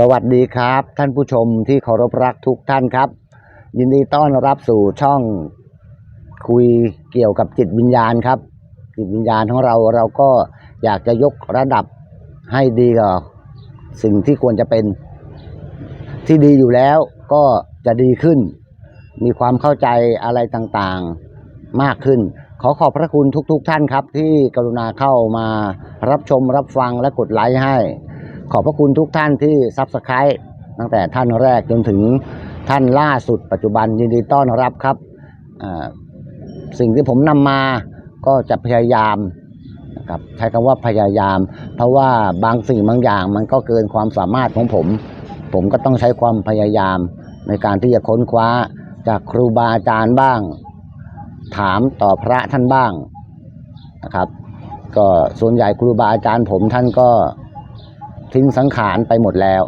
สวัสดีครับ ท่านผู้ชมที่เคารพรักทุกท่านครับ ยินดีต้อนรับสู่ช่องคุยเกี่ยวกับจิตวิญญาณครับ จิตวิญญาณของเราเราก็อยากจะยกระดับให้ดีกว่าสิ่งที่ควรจะเป็น ที่ดีอยู่แล้วก็จะดีขึ้น มีความเข้าใจอะไรต่างๆมากขึ้น ขอขอบพระคุณทุกๆท่านครับ ที่กรุณาเข้ามารับชมรับฟังและกดไลค์ให้ ขอบพระคุณทุกท่านที่ซับสไครต์ตั้งแต่ท่านแรกจนถึงท่านล่าสุดปัจจุบันยินดีต้อนรับครับสิ่งที่ผมนำมาก็จะพยายามนะครับใช้คำว่าพยายาม เพราะว่าบางสิ่งบางอย่างมันก็เกินความสามารถของผม ผมก็ต้องใช้ความพยายามในการที่จะค้นคว้าจากครูบาอาจารย์บ้าง ถามต่อพระท่านบ้างนะครับ ก็ส่วนใหญ่ครูบาอาจารย์ผมท่านก็ ทิ้งสังขารไปหมดแล้ว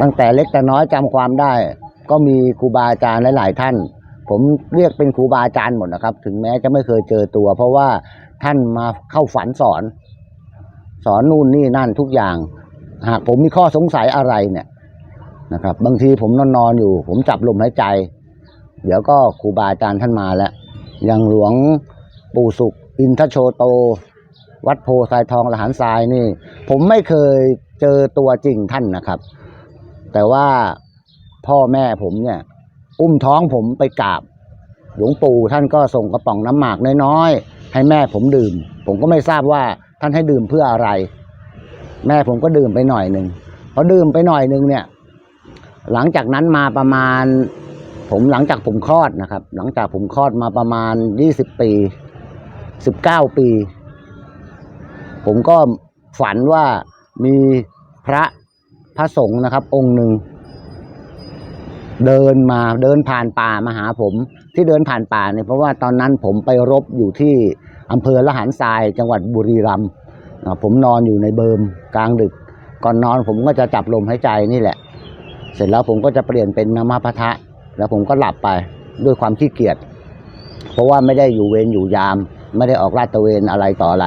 ตั้งแต่เล็กแต่น้อยจำความได้ ก็มีครูบาอาจารย์หลาย ๆ ท่าน ผมเรียกเป็นครูบาอาจารย์หมดนะครับ ถึงแม้จะไม่เคยเจอตัว เพราะว่าท่านมาเข้าฝันสอน สอนนู่นนี่นั่นทุกอย่าง หากผมมีข้อสงสัยอะไรเนี่ยนะครับ บางทีผมนอนนอนอยู่ ผมจับลมหายใจ เดี๋ยวก็ครูบาอาจารย์ท่านมาแล้วอย่างหลวงปู่สุข อินทโชโต วัดโพทรายทองละหารทรายนี่ ผมไม่เคยเจอตัวจริงท่านนะครับ แต่ว่าพ่อแม่ผมเนี่ย อุ้มท้องผมไปกราบหลวงปู่ท่านก็ส่งกระป๋องน้ำหมากน้อยๆให้แม่ผมดื่ม ผมก็ไม่ทราบว่าท่านให้ดื่มเพื่ออะไร แม่ผมก็ดื่มไปหน่อยหนึ่งพอดื่มไปหน่อยหนึ่งเนี่ย หลังจากนั้นมาประมาณ ผมหลังจากผมคลอดนะครับ หลังจากผมคลอดมาประมาณยี่สิบปีสิบเก้าปี ผมก็ฝันว่ามีพระพระสงฆ์นะครับ องค์หนึ่งเดินมาเดินผ่านป่ามาหาผม ที่เดินผ่านป่าเนี่ยเพราะว่าตอนนั้นผมไปรบอยู่ที่อำเภอละหารทรายจังหวัดบุรีรัมย์ผมนอนอยู่ในเบิมกลางดึก ก่อนนอนผมก็จะจับลมหายใจนี่แหละ เสร็จแล้วผมก็จะเปลี่ยนเป็นนามาพะทะ แล้วผมก็หลับไปด้วยความขี้เกียจเพราะว่าไม่ได้อยู่เวรอยู่ยาม ไม่ได้ออกลาดตระเวนอะไรต่ออะไร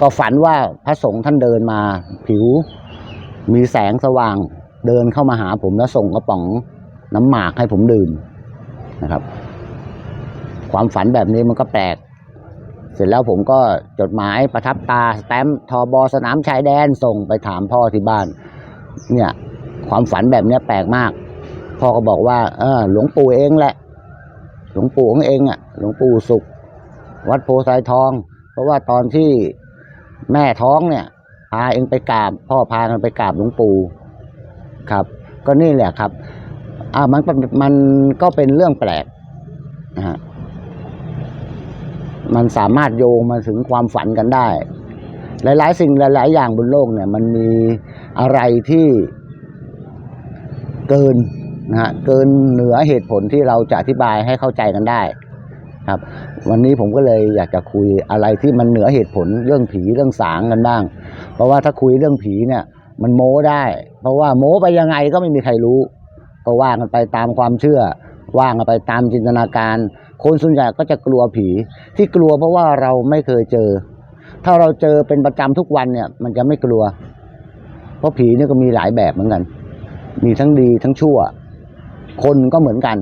ก็ฝันว่าพระสงฆ์ท่านเดินมาผิว มีแสงสว่างเดินเข้ามาหาผมแล้วส่งกระป๋องน้ำหมากให้ผมดื่มนะครับ ความฝันแบบนี้มันก็แปลก เสร็จแล้วผมก็จดหมายประทับตาสแตมป์ทอบอสนามชายแดนส่งไปถามพ่อที่บ้าน เนี่ย ความฝันแบบนี้แปลกมาก พ่อก็บอกว่า เออหลวงปู่เองแหละ หลวงปู่ของเองอะ หลวงปู่สุข วัดโพไซทอง เพราะว่าตอนที่แม่ท้องเนี่ยพาเองไปกราบ พ่อพากันไปกราบหลวงปู่ครับ ก็นี่แหละครับ อ่ามันมันก็เป็นเรื่องแปลกนะฮะมันสามารถโยงมาถึงความฝันกันได้ หลาย ๆ สิ่งหลาย ๆ อย่างบนโลกเนี่ย มันมีอะไรที่เกินนะฮะเกินเหนือเหตุผลที่เราจะอธิบายให้เข้าใจกันได้ ครับ วันนี้ผมก็เลยอยากจะคุยอะไรที่มันเหนือเหตุผลเรื่องผีเรื่องสางกันบ้าง เพราะว่าถ้าคุยเรื่องผีเนี่ยมันโม้ได้ เพราะว่าโม้ไปยังไงก็ไม่มีใครรู้ ก็ว่ากันไปตามความเชื่อ ว่ากันไปตามจินตนาการ คนส่วนใหญ่ก็จะกลัวผี ที่กลัวเพราะว่าเราไม่เคยเจอ ถ้าเราเจอเป็นประจำทุกวันเนี่ย มันจะไม่กลัว เพราะผีเนี่ยก็มีหลายแบบเหมือนกัน มีทั้งดีทั้งชั่ว คนก็เหมือนกัน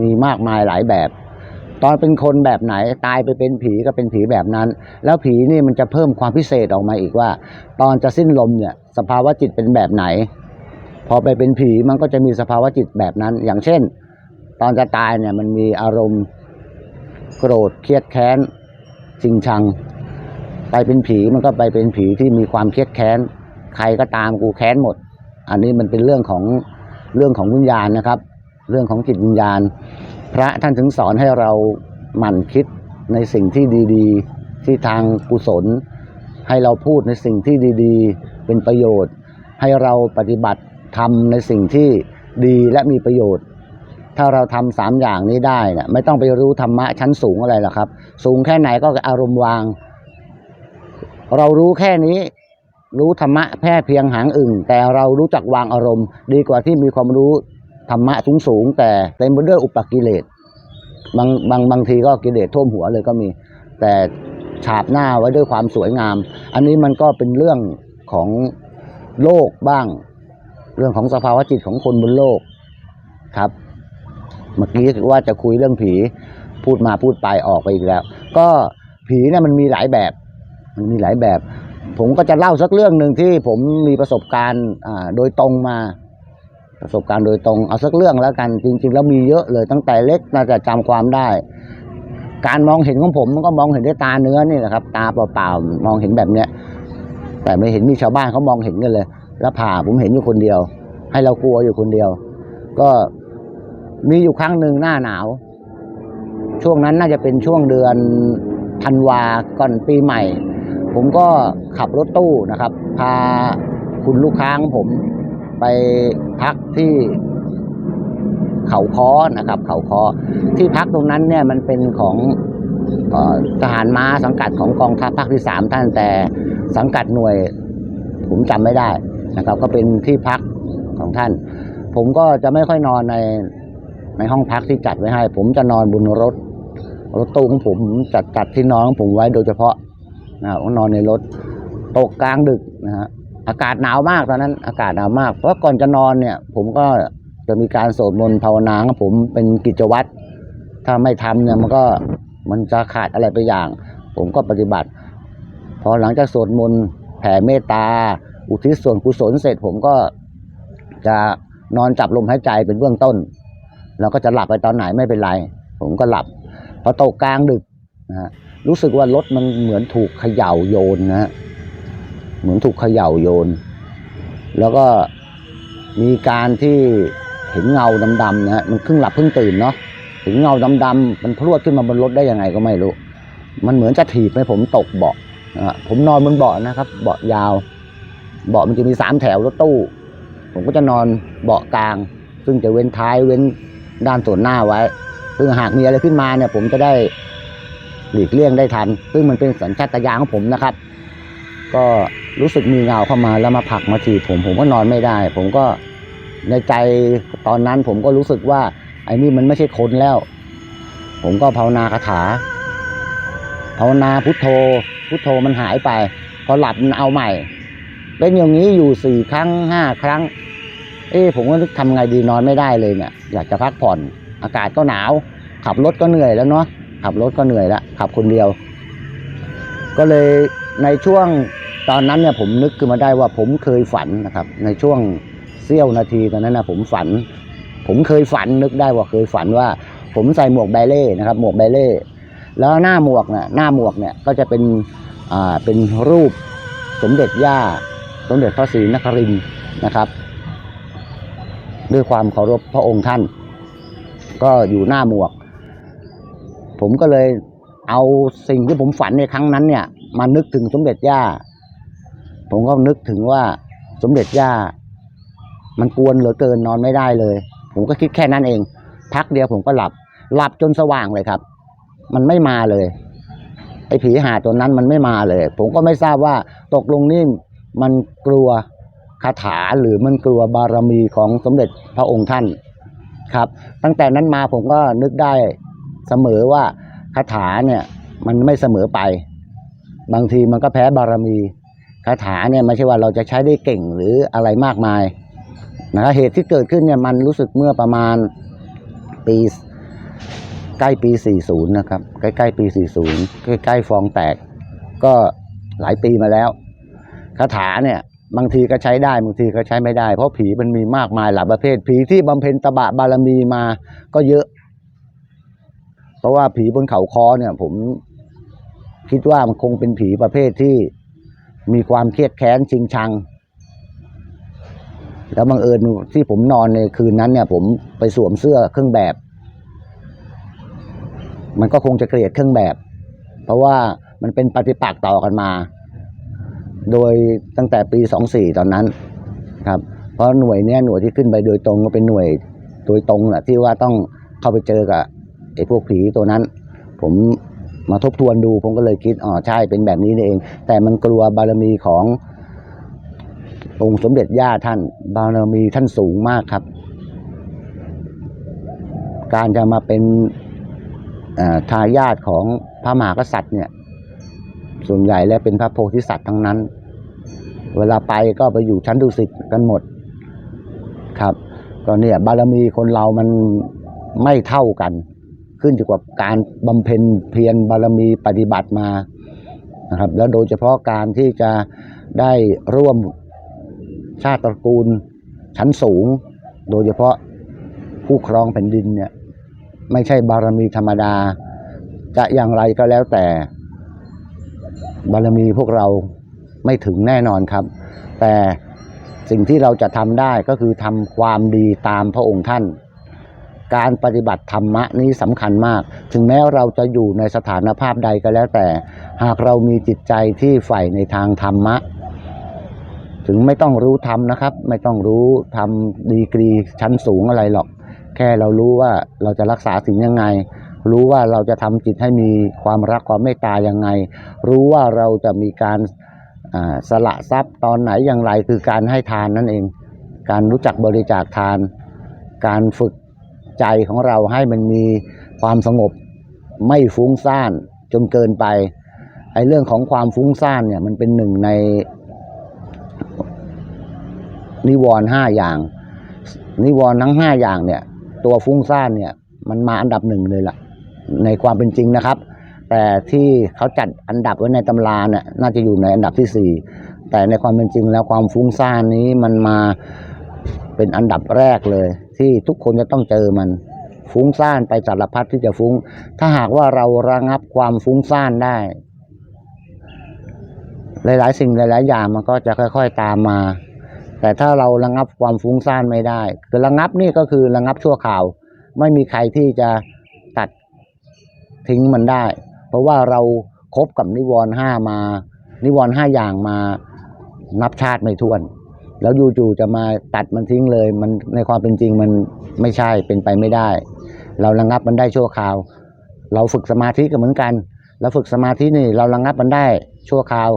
มีมากมายหลายแบบ ตอนเป็นคนแบบไหนตายไปเป็นผีก็เป็นผีแบบนั้น แล้วผีนี่มันจะเพิ่มความพิเศษออกมาอีกว่า ตอนจะสิ้นลมเนี่ยสภาวะจิตเป็นแบบไหน พอไปเป็นผีมันก็จะมีสภาวะจิตแบบนั้น อย่างเช่น ตอนจะตายเนี่ยมันมีอารมณ์โกรธเครียดแค้นจริงชัง ไปเป็นผีมันก็ไปเป็นผีที่มีความเครียดแค้นใครก็ตามกูแค้นหมด อันนี้มันเป็นเรื่องของเรื่องของวิญญาณนะครับ เรื่องของจิตวิญญาณ พระท่านถึงสอนให้เราหมั่นคิดในสิ่งที่ดีๆ ที่ทางกุศล ให้เราพูดในสิ่งที่ดีๆ เป็นประโยชน์ ให้เราปฏิบัติทำในสิ่งที่ดีและมีประโยชน์ ถ้าเราทำสามอย่างนี้ได้นี่ยไม่ต้องไปรู้ธรรมะชั้นสูงอะไรหรอกครับ สูงแค่ไหนก็อารมณ์วาง เรารู้แค่นี้รู้ธรรมะแค่เพียงหางอึ่งแต่เรารู้จักวางอารมณ์ ดีกว่าที่มีความรู้ ธรรมะสูงสูงแต่เต็มไปด้วยอุปกิเลสบางบางบางทีก็กิเลสท่วมหัวเลยก็มี แต่ฉาบหน้าไว้ด้วยความสวยงาม อันนี้มันก็เป็นเรื่องของโลกบ้าง เรื่องของสภาวะจิตของคนบนโลกครับ เมื่อกี้ว่าจะคุยเรื่องผีพูดมาพูดไปออกไปอีกแล้ว ก็ผีเนี่ยมันมีหลายแบบ มันมีหลายแบบ ผมก็จะเล่าสักเรื่องหนึ่งที่ผมมีประสบการณ์โดยตรงมา ประสบการณ์โดยตรงเอาสักเรื่องแล้วกันจริง ๆ แล้วมีเยอะเลยตั้งแต่เล็กน่าจะจำความได้ การมองเห็นของผมมันก็มองเห็นด้วยตาเนื้อนี่แหละครับ ตาเปล่าๆมองเห็นแบบเนี้ยแต่ไม่เห็นมีชาวบ้านเขามองเห็นกันเลย แล้วผ่าผมเห็นอยู่คนเดียว ให้เรากลัวอยู่คนเดียว ก็มีอยู่ครั้งหนึ่งหน้าหนาว ช่วงนั้นน่าจะเป็นช่วงเดือนธันวาก่อนปีใหม่ ผมก็ขับรถตู้นะครับ พาคุณลูกค้าของผม ไปพักที่เขาค้อนะครับ เขาค้อที่พักตรงนั้นเนี่ยมันเป็นของออทหารม้าสังกัดของกองทัพภาคที่สามท่านแต่สังกัดหน่วย ผมจำไม่ได้นะครับ ก็เป็นที่พักของท่าน ผมก็จะไม่ค่อยนอนในในห้องพักที่จัดไว้ให้ ผมจะนอนบนรถ รถตู้ของผมจัดจัดที่นอนของผมไว้โดยเฉพาะนะครับนอนในรถตกกลางดึกนะฮะ อากาศหนาวมากตอนนั้น อากาศหนาวมาก เพราะก่อนจะนอนเนี่ย ผมก็จะมีการสวดมนต์ภาวนาของผมเป็นกิจวัตรถ้าไม่ทำเนี่ยมันก็มันจะขาดอะไรไปอย่าง ผมก็ปฏิบัติ พอหลังจากสวดมนต์แผ่เมตตา อุทิศส่วนกุศลเสร็จ ผมก็จะนอนจับลมหายใจเป็นเบื้องต้น แล้วก็จะหลับไปตอนไหนไม่เป็นไร ผมก็หลับพอตกกลางดึกนะฮะรู้สึกว่ารถมันเหมือนถูกเขย่าโยนนะฮะ เหมือนถูกเขย่าโยน แล้วก็มีการที่เห็นเงาดำๆนะฮะมันครึ่งหลับครึ่งตื่นเนาะเห็นเงาดำๆมันพรวดขึ้นมาบนรถได้ยังไงก็ไม่รู้ มันเหมือนจะถีบให้ผมตกเบาะนะฮะผมนอนบนเบาะนะครับ เบาะยาว เบาะมันจะมีสามแถวรถตู้ ผมก็จะนอนเบาะกลาง ซึ่งจะเว้นท้ายเว้นด้านส่วนหน้าไว้ ซึ่งหากมีอะไรขึ้นมาเนี่ย ผมจะได้หลีกเลี่ยงได้ทัน ซึ่งมันเป็นสัญชาตญาณของผมนะครับ ก็ รู้สึกมีเงาเข้ามาแล้วมาผลักมาถีบผมผมก็นอนไม่ได้ ผมก็ในใจตอนนั้นผมก็รู้สึกว่า ไอ้นี่มันไม่ใช่คนแล้ว ผมก็ภาวนาคาถาภาวนาพุทโธ พุทโธมันหายไป พอหลับมันเอาใหม่ เป็นอย่างนี้อยู่สี่ครั้งห้าครั้ง เอ้ผมก็นึกทำไงดีนอนไม่ได้เลยเนี่ย อยากจะพักผ่อน อากาศก็หนาว ขับรถก็เหนื่อยแล้วเนาะขับรถก็เหนื่อยแล้วขับคนเดียว ก็เลยในช่วง ตอนนั้นเนี่ยผมนึกขึ้นมาได้ว่าผมเคยฝันนะครับ ในช่วงเสี้ยวนาทีตอนนั้นนะผมฝัน ผมเคยฝันนึกได้ว่าเคยฝันว่า ผมใส่หมวกแบเล่นะครับ หมวกแบเล่แล้วหน้าหมวกเนี่ยหน้าหมวกเนี่ยก็จะเป็นอ่าเป็นรูปสมเด็จย่า สมเด็จพระศรีนครินทร์นะครับ ด้วยความเคารพพระองค์ท่าน ก็อยู่หน้าหมวก ผมก็เลยเอาสิ่งที่ผมฝันในครั้งนั้นเนี่ย มานึกถึงสมเด็จย่า ผมก็นึกถึงว่าสมเด็จย่า มันกวนเหลือเกินนอนไม่ได้เลย ผมก็คิดแค่นั้นเอง พักเดียวผมก็หลับ หลับจนสว่างเลยครับ มันไม่มาเลย ไอ้ผีหาตัวนั้นมันไม่มาเลย ผมก็ไม่ทราบว่าตกลงนี่มันกลัวคาถาหรือมันกลัวบารมีของสมเด็จพระองค์ท่านครับ ตั้งแต่นั้นมาผมก็นึกได้เสมอว่าคาถาเนี่ย มันไม่เสมอไป บางทีมันก็แพ้บารมี คาถาเนี่ยไม่ใช่ว่าเราจะใช้ได้เก่งหรืออะไรมากมายนะครับเหตุที่เกิดขึ้นเนี่ยมันรู้สึกเมื่อประมาณปีใกล้ปี 40 นะครับ ใกล้ๆปี 40 ใกล้ๆฟองแตก ก็หลายปีมาแล้วคาถาเนี่ยบางทีก็ใช้ได้บางทีก็ใช้ไม่ได้ เพราะผีมันมีมากมายหลายประเภท ผีที่บำเพ็ญตบะบารมีมาก็เยอะ เพราะว่าผีบนเขาคอเนี่ย ผมคิดว่ามันคงเป็นผีประเภทที่ มีความเครียดแค้นชิงชัง แล้วบังเอิญที่ผมนอนในคืนนั้นเนี่ย ผมไปสวมเสื้อเครื่องแบบ มันก็คงจะเกลียดเครื่องแบบ เพราะว่ามันเป็นปฏิปักษ์ต่อกันมา โดยตั้งแต่ปีสองสี่ตอนนั้นครับ เพราะหน่วยเนี้ยหน่วยที่ขึ้นไปโดยตรงก็เป็นหน่วยโดยตรงแหละที่ว่าต้องเข้าไปเจอกับไอ้พวกผีตัวนั้น ผม มาทบทวนดูผมก็เลยคิดอ๋อใช่เป็นแบบนี้นี่เอง แต่มันกลัวบารมีขององค์สมเด็จย่าท่าน บารมีท่านสูงมากครับ การจะมาเป็นทายาทของพระมหากษัตริย์เนี่ย ส่วนใหญ่แล้วเป็นพระโพธิสัตว์ทั้งนั้น เวลาไปก็ไปอยู่ชั้นดุสิตกันหมดครับ ก็เนี่ยบารมีคนเรามันไม่เท่ากัน ขึ้นอยู่กับการบำเพ็ญเพียรบารมีปฏิบัติมานะครับ แล้วโดยเฉพาะการที่จะได้ร่วมชาติตระกูลชั้นสูง โดยเฉพาะผู้ครองแผ่นดินเนี่ยไม่ใช่บารมีธรรมดา จะอย่างไรก็แล้วแต่ บารมีพวกเราไม่ถึงแน่นอนครับ แต่สิ่งที่เราจะทำได้ก็คือทำความดีตามพระองค์ท่าน การปฏิบัติธรรมะนี้สำคัญมาก ถึงแม้เราจะอยู่ในสถานภาพใดก็แล้วแต่ หากเรามีจิตใจที่ใฝ่ในทางธรรมะ ถึงไม่ต้องรู้ธรรมนะครับ ไม่ต้องรู้ทำดีกรีชั้นสูงอะไรหรอก แค่เรารู้ว่าเราจะรักษาสิ่งยังไง รู้ว่าเราจะทำจิตให้มีความรักความเมตตายังไง รู้ว่าเราจะมีการสละทรัพย์ตอนไหนอย่างไรคือการให้ทานนั่นเอง การรู้จักบริจาคทาน การฝึก ใจของเราให้มันมีความสงบไม่ฟุ้งซ่านจนเกินไปไอ้เรื่องของความฟุ้งซ่านเนี่ยมันเป็นหนึ่งในนิวรณ์ห้าอย่าง นิวรณ์ทั้งห้าอย่างเนี่ย ตัวฟุ้งซ่านเนี่ย มันมาอันดับหนึ่งเลยล่ะ ในความเป็นจริงนะครับ แต่ที่เขาจัดอันดับไว้ในตำราเนี่ยน่าจะอยู่ในอันดับที่สี่แต่ในความเป็นจริงแล้วความฟุ้งซ่านนี้มันมา เป็นอันดับแรกเลย ที่ทุกคนจะต้องเจอมัน ฟุ้งซ่านไปสารพัดที่จะฟุ้ง ถ้าหากว่าเราระงับความฟุ้งซ่านได้ หลาย ๆ สิ่งหลาย ๆ อย่างมันก็จะค่อย ๆ ตามมา แต่ถ้าเราระงับความฟุ้งซ่านไม่ได้คือระงับนี่ก็คือระงับชั่วข่าว ไม่มีใครที่จะตัดทิ้งมันได้ เพราะว่าเราคบกับนิวรณ์ห้ามา นิวรณ์ห้าอย่างมานับชาติไม่ถ้วน แล้วอยู่ๆจะมาตัดมันทิ้งเลย มันในความเป็นจริงมันไม่ใช่เป็นไปไม่ได้ เราระงับมันได้ชั่วคราว เราฝึกสมาธิก็เหมือนกันเราฝึกสมาธินี่เราระงับมันได้ชั่วคราว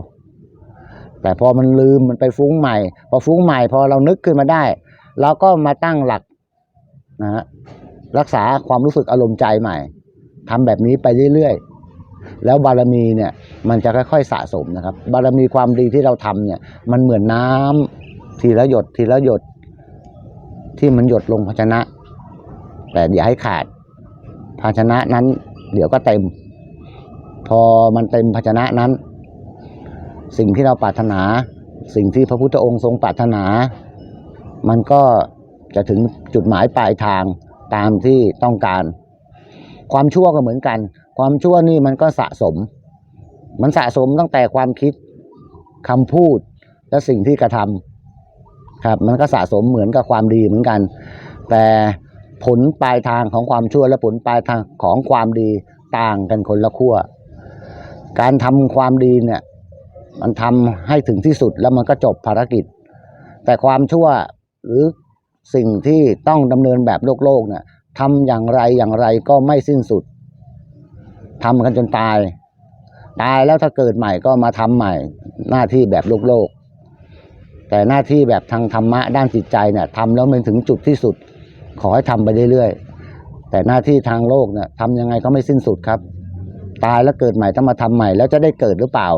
แต่พอมันลืมมันไปฟุ้งใหม่ พอฟุ้งใหม่พอเรานึกขึ้นมาได้ เราก็มาตั้งหลักนะฮะรักษาความรู้สึกอารมณ์ใจใหม่ทำแบบนี้ไปเรื่อยๆ แล้วบารมีเนี่ยมันจะค่อยๆสะสมนะครับ บารมีความดีที่เราทำเนี่ยมันเหมือนน้ำ ทีละหยดทีละหยด ที่มันหยดลงภาชนะ แต่อย่าให้ขาด ภาชนะนั้น เดี๋ยวก็เต็ม พอมันเต็มภาชนะนั้น สิ่งที่เราปรารถนา สิ่งที่พระพุทธองค์ทรงปรารถนา มันก็จะถึงจุดหมายปลายทางตามที่ต้องการ ความชั่วก็เหมือนกัน ความชั่วนี่มันก็สะสม มันสะสมตั้งแต่ความคิดคำพูดและสิ่งที่กระทำ ครับมันก็สะสมเหมือนกับความดีเหมือนกัน แต่ผลปลายทางของความชั่วและผลปลายทางของความดีต่างกันคนละขั้วการทำความดีเนี่ย มันทำให้ถึงที่สุดแล้วมันก็จบภารกิจ แต่ความชั่วหรือสิ่งที่ต้องดำเนินแบบโลกโลกเนี่ยทำอย่างไรอย่างไรก็ไม่สิ้นสุดทำกันจนตาย ตายแล้วถ้าเกิดใหม่ก็มาทำใหม่หน้าที่แบบโลกโลก แต่หน้าที่แบบทางธรรมะด้านจิตใจเนี่ยทำแล้วมันถึงจุดที่สุด ขอให้ทำไปเรื่อยๆแต่หน้าที่ทางโลกเนี่ยทำยังไงก็ไม่สิ้นสุดครับ ตายแล้วเกิดใหม่ต้องมาทำใหม่ แล้วจะได้เกิดหรือเปล่า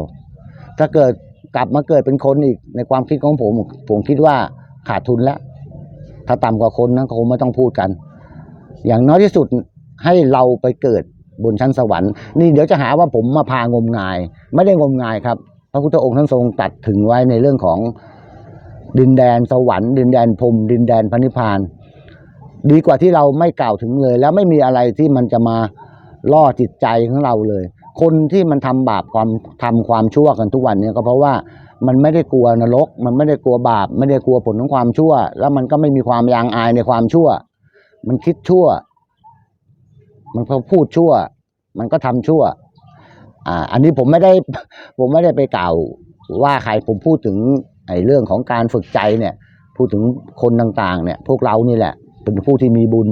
ถ้าเกิดกลับมาเกิดเป็นคนอีกในความคิดของผมผมคิดว่าขาดทุนแล้ว ถ้าต่ำกว่าคนนั้นคงไม่ต้องพูดกัน อย่างน้อยที่สุดให้เราไปเกิดบนชั้นสวรรค์นี่เดี๋ยวจะหาว่าผมมาพางมงาย ไม่ได้งมงายครับ พระพุทธองค์ท่านทรงตัดถึงไว้ในเรื่องของ ดินแดนสวรรค์ดินแดนพรมดินแดนพระนิพพาน ดีกว่าที่เราไม่กล่าวถึงเลย แล้วไม่มีอะไรที่มันจะมาล่อจิตใจของเราเลย คนที่มันทำบาปความทำความชั่วกันทุกวันเนี่ยก็เพราะว่ามันไม่ได้กลัวนรก มันไม่ได้กลัวบาป ไม่ได้กลัวผลของความชั่ว แล้วมันก็ไม่มีความยางอายในความชั่ว มันคิดชั่ว มันพอพูดชั่ว มันก็ทำชั่ว อ่า อันนี้ผมไม่ได้ ผมไม่ได้ไปกล่าวว่าใครผมพูดถึง ไอ้เรื่องของการฝึกใจเนี่ยพูดถึงคนต่างๆเนี่ยพวกเรานี่แหละ เป็นผู้ที่มีบุญ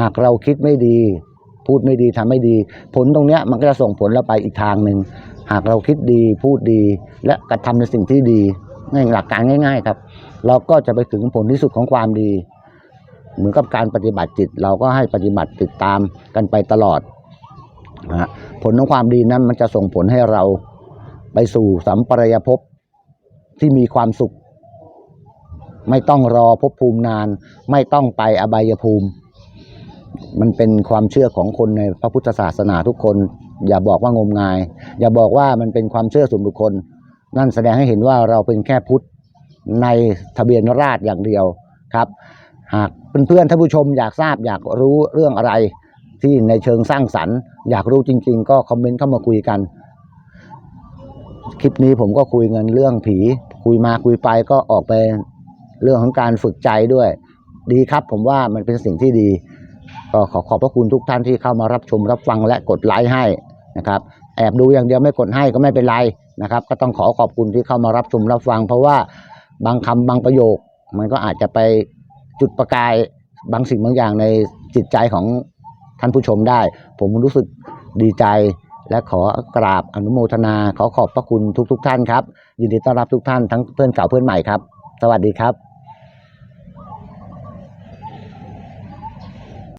หากเราคิดไม่ดี พูดไม่ดีทำไม่ดี ผลตรงเนี้ยมันก็จะส่งผลเราไปอีกทางหนึ่งหากเราคิดดีพูดดี และกระทำในสิ่งที่ดีง่ายหลักการง่าย ๆ ครับ เราก็จะไปถึงผลที่สุดของความดี เหมือนกับการปฏิบัติจิต เราก็ให้ปฏิบัติติดตามกันไปตลอดนะฮะผลของความดีนั้นมันจะส่งผลให้เราไปสู่สัมปรายภพ ที่มีความสุข ไม่ต้องรอภพภูมินาน ไม่ต้องไปอบายภูมิ มันเป็นความเชื่อของคนในพระพุทธศาสนาทุกคน อย่าบอกว่างมงาย อย่าบอกว่ามันเป็นความเชื่อส่วนบุคคล นั่นแสดงให้เห็นว่าเราเป็นแค่พุทธในทะเบียนราษฎรอย่างเดียวครับ หากเพื่อนๆท่านผู้ชมอยากทราบอยากรู้เรื่องอะไรที่ในเชิงสร้างสรรค์ อยากรู้จริง ๆ ก็คอมเมนต์เข้ามาคุยกัน คลิปนี้ผมก็คุยเงินเรื่องผี คุยมาคุยไปก็ออกไปเรื่องของการฝึกใจด้วย ดีครับ ผมว่ามันเป็นสิ่งที่ดี ก็ขอขอบพระคุณทุกท่านที่เข้ามารับชมรับฟังและกดไลค์ให้นะครับแอบดูอย่างเดียวไม่กดให้ก็ไม่เป็นไรนะครับ ก็ต้องขอขอบคุณที่เข้ามารับชมรับฟัง เพราะว่าบางคำบางประโยค มันก็อาจจะไปจุดประกายบางสิ่งบางอย่างในจิตใจของท่านผู้ชมได้ ผมรู้สึกดีใจและขอกราบอนุโมทนา ขอขอบพระคุณทุก ๆท่านครับ ยินดีต้อนรับทุกท่านทั้งเพื่อนเก่าเพื่อนใหม่ครับ สวัสดีครับ